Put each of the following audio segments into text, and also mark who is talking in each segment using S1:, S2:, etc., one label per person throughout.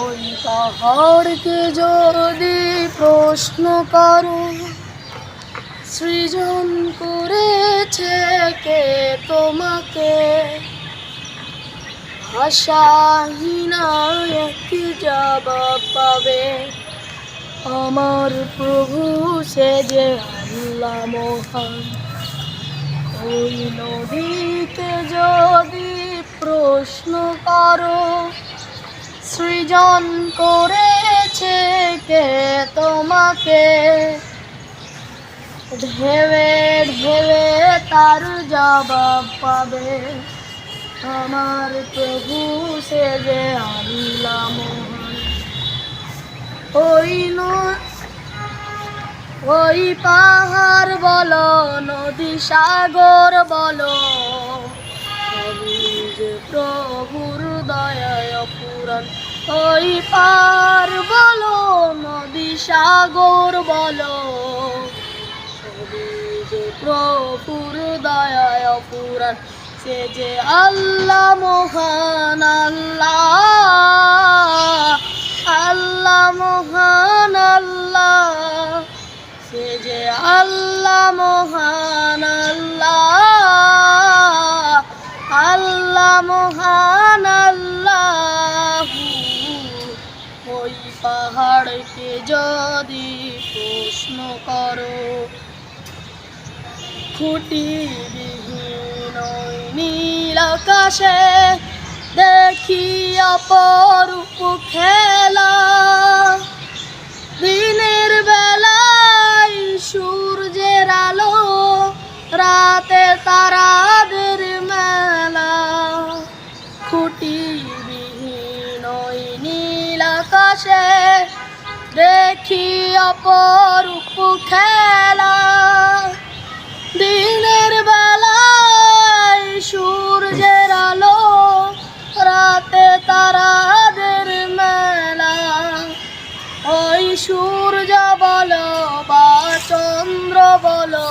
S1: ওই পাহাড়কে যদি প্রশ্ন করো, সৃজন করেছে কে তোমাকে? ভাষাহীনা একটি জবাব পাবে। আমার প্রভু, সে যে আল্লাহ মহান। ওই নদীকে যদি প্রশ্ন করো সৃজন করেছে কে তোমাকে? ঢেবে ঢেবে তার জবাব পাবে। আমার প্রভু সে যে আল্লাহ মহান। ওই ওই পাহাড় বলো, নদী সাগর বলো। দয়ায় পুরাণ ওই পার বলো, নদী সাগর বলো। যে প্রভুর দয়ায় পুরাণ সে যে আল্লাহ মহান আল্লাহ। আল্লাহ মহান আল্লাহ। সে যে আল্লাহ মহান আল্লাহ। পাহাড়কে যদি প্রশ্ন করো খুঁটি বিহীন ওই নীল আকাশে দেখি অপরূপ খেলা। দিনের বেলায় সূর্যের আলো, রাতে তারাদের মেলা। খুঁটি আকাশে দেখি অপরূপ খেলা। দিনের বেলায় সূর্যের আলো, রাতে তারাদের মেলা। ওই সূর্য বলো বা চন্দ্র বলো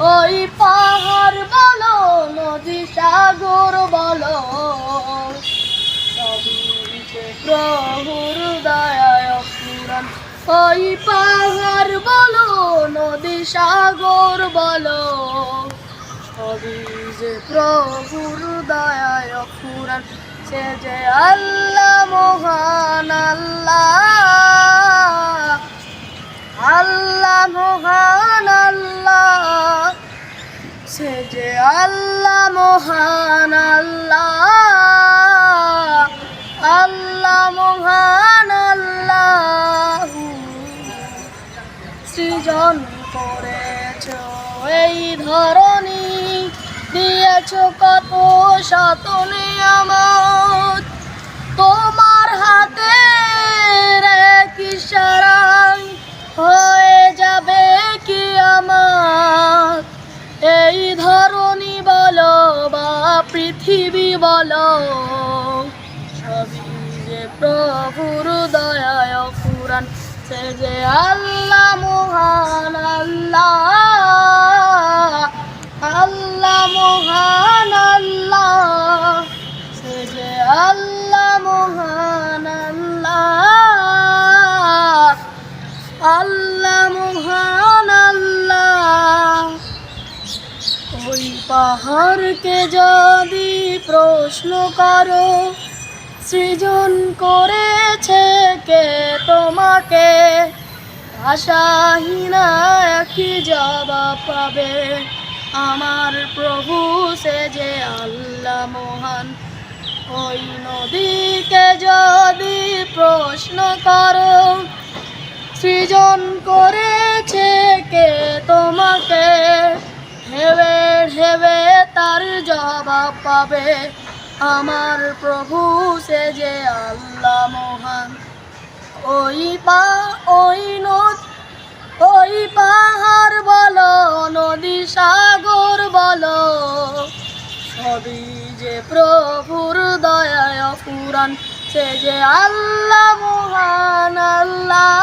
S1: ওই পাহাড় বলো, নদী সাগর বলো। প্রভুর ওই পাহাড় বলো, নদী সাগর বলো। যে প্রভুর দয়ায় পুরাণ সে যে আল্লাহ, মহান আল্লাহ। আল্লাহ মহান আল্লাহ। আল্লাহ মহান আল্লাহ। সৃজন করেছ এই ধরনী দিয়েছ কত শত নিয়ামত তোমার হাতে কি সারাই হয়ে পৃথিবী বলো। সবই যে প্রভুর দয়ায় পুরাণ সে যে আল্লাহ মহান আল্লাহ। আল্লাহ মহান আল্লাহ, সে যে আল্লাহ মহান আল্লাহ। আল্লাহ মহান ওই পাহাড়কে যদি প্রশ্ন করো, সৃজন করেছে কে তোমাকে? ভাষাহীনা একই জবাব পাবে আমার প্রভু, সে যে আল্লাহ মহান। ওই নদীকে যদি প্রশ্ন করো, সৃজন করেছে কে তোমাকে? হেবে হেবে তার জবাব পাবে। আমার প্রভু, সে যে আল্লাহ মহান। ওই পা, ওই নদ, ওই পাহাড় বলো, নদী সাগর বলো। সবই যে প্রভুর দয়ায় পুরাণ সে যে আল্লাহ মহান, আল্লাহ